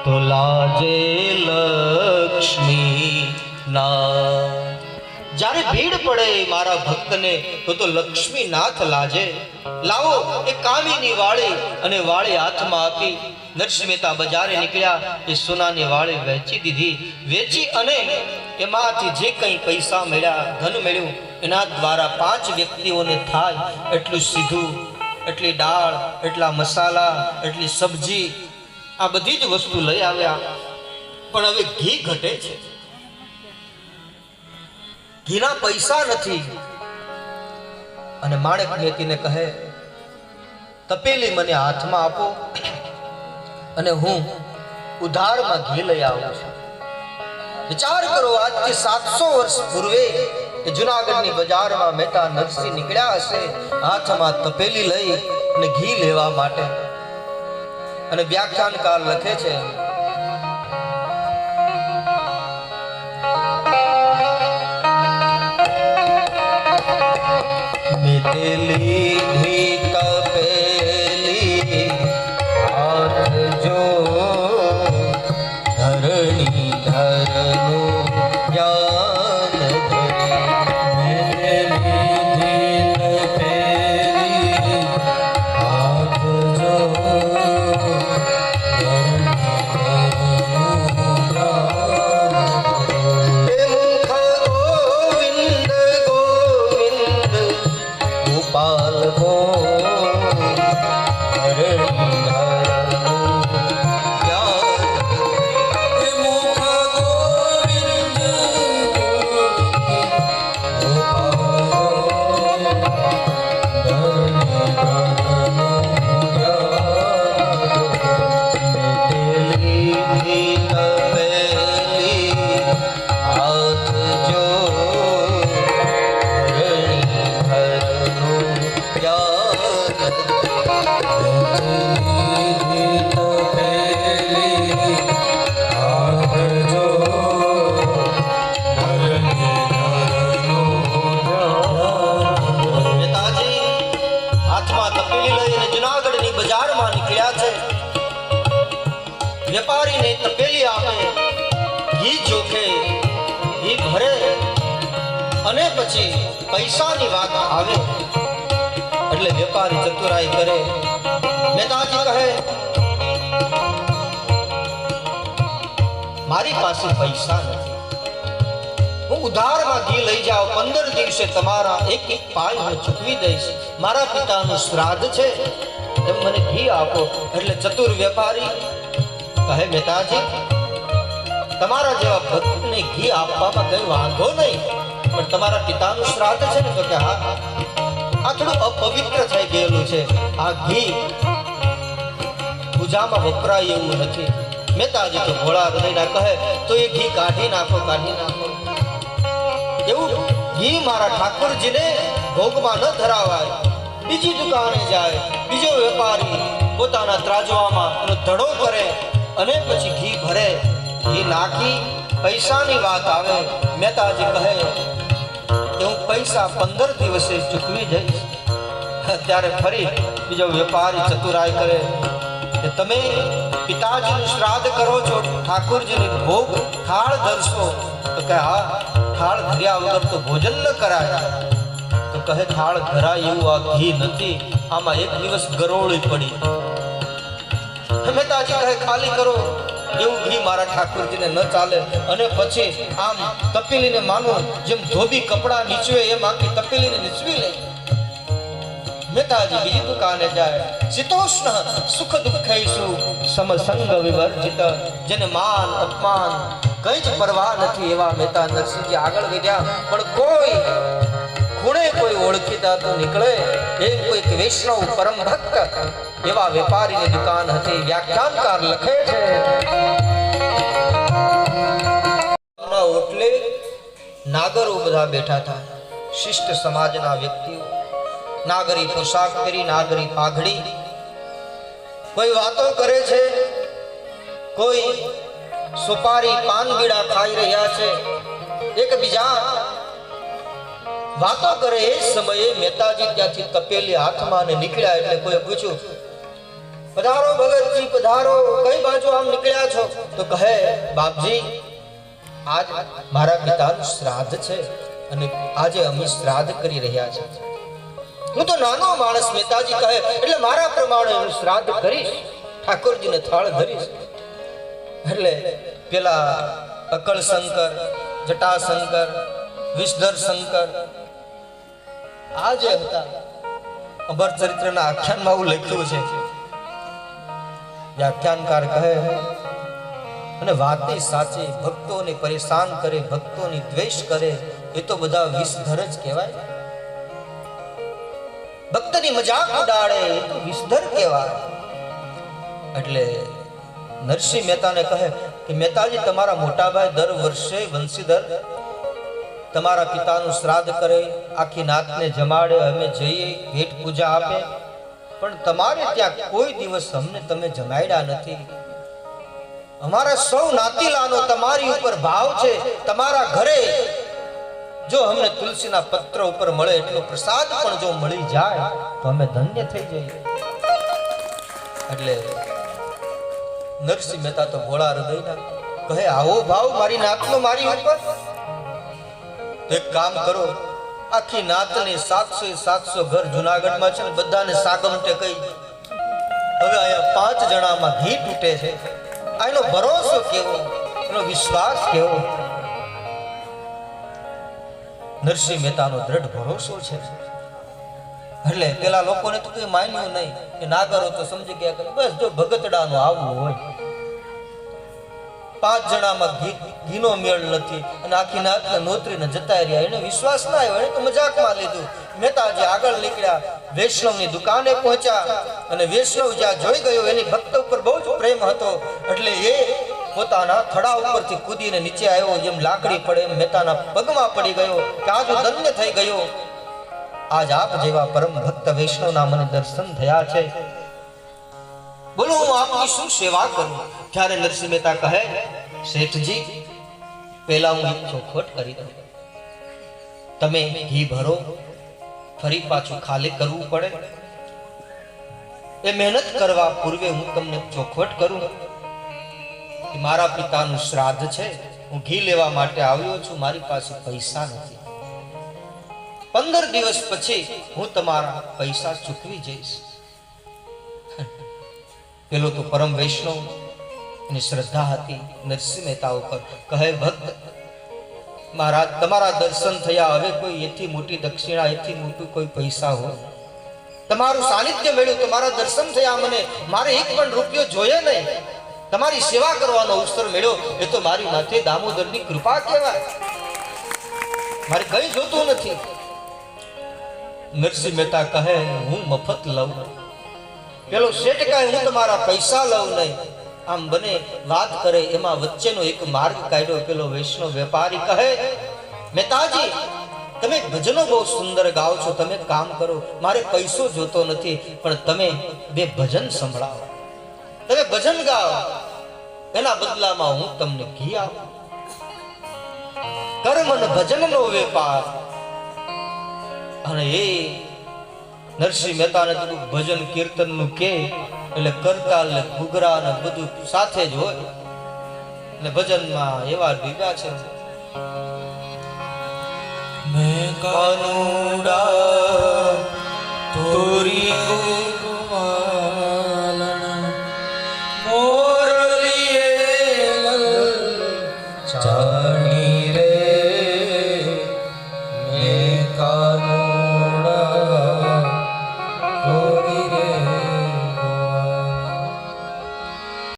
તો જ્યારે ભીડ પડે મારા ભક્તને તો તો લક્ષ્મી લાજે લાવો એ કામીની વાળી અને વાળી હાથમાં આપી નરસિંહ બજારે નીકળ્યા એ સોનાની વાળી વેચી દીધી વેચી અને એમાંથી જે કંઈ પૈસા મળ્યા ધન મળ્યું એના દ્વારા પાંચ વ્યક્તિઓને થાય એટલું સીધું એટલી દાળ, એટલા મસાલા, એટલી સબ્જી, આ બધી જ વસ્તુ લઈ આવ્યા. પણ હવે ઘી ઘટે છે. ઘીના પૈસા નથી. અને માણેક મેતીને કહે, તપેલી મને હાથમાં આપો અને હું ઉધારમાં ઘી લઈ આવું છું. વિચાર કરો, આજથી સાતસો વર્ષ પૂર્વે એ જુનાગઢની બજારમાં મહેતા નરસિંહ નીકળ્યા હશે, હાથમાં તપેલી લઈ અને ઘી લેવા માટે. અને વ્યાખ્યાનકાર લખે છે, મિતેલી અને પછી પૈસાની વાત આવે. એટલે વેપારી ચતુરાઈ કરે. નેતાજી કહે, મારી પાસે પૈસા નથી. હું ઉધારમાં ઘી લઈ જાઉં, પંદર દિવસે તમારા એક એક પાય હું ચૂકવી દઈશ. મારા પિતાનું શ્રાદ્ધ છે. તેમ મને ઘી આપો. એટલે ચતુર વેપારી કહે મહેતાજી તમારા જેવા ભક્તને ઘી આપવામાં કઈ વાંધો નહીં. પણ તમારા પિતાનું શ્રાદ્ધ છે ને તો કે હા, આ થોડું અપવિત્ર થઈ ગયેલું છે. આ ઘી પૂજામાં વપરાય એવું નથી. મહેતાજી તો ભોળા હૃદયના કહે, તો એ ઘી કાઢી નાખો કાઢી નાખો. એવું ઘી મારા ઠાકોરજીને ભોગમાં ન ધરાવાય. બીજી દુકાને જાય, બીજો વેપારી પોતાના ત્રાજવામાં એનો ધડો કરે અને પછી ઘી ભરે. ઘી નાખી, પૈસાની વાત આવે. મહેતાજી કહે પૈસા પંદર દિવસે ચૂકવી જઈશ ત્યારે ફરી બીજો વેપારી ચતુરાય કરે કે તમે પિતાજીનું શ્રાદ્ધ કરો છો, ઠાકોરજીને ભોગ થાળ ધરશો. તો કહે, હા, થાળ ધર્યા વગર તો ભોજન ન કરાય. તો કહે, થાળ ધરાય એવું આ ઘી નથી, આમાં એક દિવસ ગરોળી પડી. મહેતાજી કહે, ખાલી કરો. એવું ઘી મારા ઠાકોરજીને ન ચાલે. અને પછી આમ તપેલીને માનો, જેમ ધોબી કપડા નીચવે એમ આખી તપેલીને નીચવી લે. મહેતાજી બીજી દુકાને જાય? શીતોષ્ણ સુખ દુઃખૈસુ સમસંગ વિવર્જિત, જેને માન, અપમાન કઈ જ પરવા નથી એવા મહેતા નરસિંહજી આગળ વધ્યા. પણ કોઈ ખૂણે કોઈ ઓળખીતા તો નીકળે, એમ કોઈક વૈષ્ણવ પરમ ભક્ત એવા વેપારીની દુકાન હતી, વ્યાખ્યાનકાર લખે છે. ઓટલે નાગરો બધા બેઠા હતા. શિષ્ટ સમાજના વ્યક્તિઓ, નાગરી પોશાક પહેરી, નાગરી પાઘડી. કોઈ વાતો કરે છે? કોઈ સુપારી પાનગીડા ખાઈ રહ્યા છે? એકબીજા વાતો કરે એ સમયે મહેતાજી ત્યાંથી તપેલી હાથમાં અને નીકળ્યા એટલે કોઈ પૂછ્યું, પધારો ભગતજી, પધારો, કઈ બાજુ આમ નીકળ્યા છો? તો કહે, બાપજી, આજ મારા પિતાનું શ્રાદ્ધ છે અને આજે અમે શ્રાદ્ધ કરી રહ્યા છે હું તો નાનો માણસ, મહેતાજી કહે, એટલે મારા પ્રમાણે હું શ્રાદ્ધ કરીશ, ઠાકોરજીને થાળ ધરીશ. એટલે પેલા અકળ શંકર જટાશંકર વિષધર શંકર આ જે હતા અમર ચરિત્રના આખ્યાનમાં આવું લખ્યું છે. વ્યાખ્યાનકાર કહે, અને વાતે સાચી ભક્તોને પરેશાન કરે, ભક્તોની દ્વેષ કરે, એ તો બધા વિષધર જ કહેવાય. ભક્તની મજાક ઉડાડે, એ તો વિષધર કહેવાય. એટલે નરસિંહ મહેતાને કહે કે, મહેતાજી, તમારા મોટા ભાઈ દર વર્ષે વંશીધર તમારા પિતાનું શ્રાદ્ધ કરે, આખી નાતને જમાડે, અમે જઈએ, ભેટ પૂજા આપે. પણ તમારે ત્યાં કોઈ દિવસ અમને તમે જમાડ્યા નથી. અમારા સૌ નાતીલાનો તમારી ઉપર ભાવ છે, તમારા ઘરે. જો અમને તુલસીના પત્ર ઉપર મળે, એટલો પ્રસાદ પણ જો મળી જાય, તો અમે ધન્ય થઈ જઈએ. એટલે નરસિંહ મહેતા તો ભોળા હૃદયના. કહે, આવો ભાવ મારી નાતનો મારી ઉપર. એક કામ કરો, આખી નાતને સાતસો સાતસો ઘર જુનાગઢમાં છે ને બધાને સાગમટે કહી હવે અહીંયા પાંચ જણામાં ઘી તૂટે છે. આનો ભરોસો કેવો? એનો વિશ્વાસ કેવો? નરસિંહ મહેતાનો દ્રઢ ભરોસો છે. એટલે પેલા લોકોને તો કઈ માન્યું નહીં. કે ના કરો તો સમજી ગયા કે બસ જો ભગતડાનું આવવું હોય પાંચ જણામાં ઘી ઘીનો મેળ નથી. અને આખી નાતને નોતરીને જતા રહ્યા. એને વિશ્વાસ ના આવ્યો. એને તો મજાકમાં લીધું. મહેતાજી આગળ નીકળ્યા. વૈષ્ણવની દુકાને પહોંચ્યા. અને વૈષ્ણવ જ્યાં જોઈ ગયો, એની ભક્ત ઉપર બહુ જ પ્રેમ હતો. એટલે એ પોતાના થડા ઉપરથી કૂદીને નીચે આવ્યો. જેમ લાકડી પડે એમ મહેતાના પગમાં પડી ગયો કે આજ ધન્ય થઈ ગયો. આજ આપ જેવા પરમ ભક્ત વૈષ્ણવના મને દર્શન થયા છે. બોલો, હું આપની શું સેવા કરું? ત્યારે નરસિંહ મહેતા કહે, શેઠજી પેલા હું ચોખવટ કરી દઉં. તમે ઘી ભરો, ફરી પાછું ખાલી કરવું પડે. એ મહેનત કરવા પૂર્વે હું તમને ચોખવટ કરું. મારા પિતાનું શ્રાદ્ધ છે. હું ઘી લેવા માટે આવ્યો છું. મારી પાસે પૈસા નથી. પંદર દિવસ પછી હું તમારા પૈસા ચૂકવી જઈશ. પેલો તો પરમ વૈષ્ણવ અને શ્રદ્ધા હતી નરસિંહ મહેતા ઉપર. કહે, ભક્ત મહારાજ તમારા દર્શન થયા, હવે કોઈ એથી મોટી દક્ષિણા, એથી મોટું કોઈ પૈસા હોય. તમારું સાનિધ્ય મળ્યું, તમારા દર્શન થયા મને. મારે એક પણ રૂપિયો જોઈએ નહીં. તમારી સેવા કરવાનો અવસર મળ્યો. એ તો મારી માથે દામોદરની કૃપા કહેવાય. મારે કઈ જોતું નથી. નરસિંહ મહેતા કહે, હું મફત લઉં. પેલો શેઠ કહે હું તમારા પૈસા લઉં નહીં. આમ બને વાત કરે, એમાં વચ્ચેનો એક માર્ગ કાઢ્યો, પેલો વૈષ્ણવ વેપારી કહે, મહેતાજી, તમે ભજનો બહુ સુંદર ગાઓ છો, તમે કામ કરો, મારે પૈસો જોતો નથી, પણ તમે બે ભજન સંભળાવો. તમે ભજન ગાઓ? એના બદલામાં હું તમને ઘી આપું. કર્મ ભજનનો વેપાર. અને એ નરસિંહ મહેતાને તું ભજન કીર્તનનું કે, એટલે કરતાલ ને ઘૂઘરા ને બધું સાથે જ હોય. એટલે ભજનમાં એવા દીધા છે. મેં કાનુડા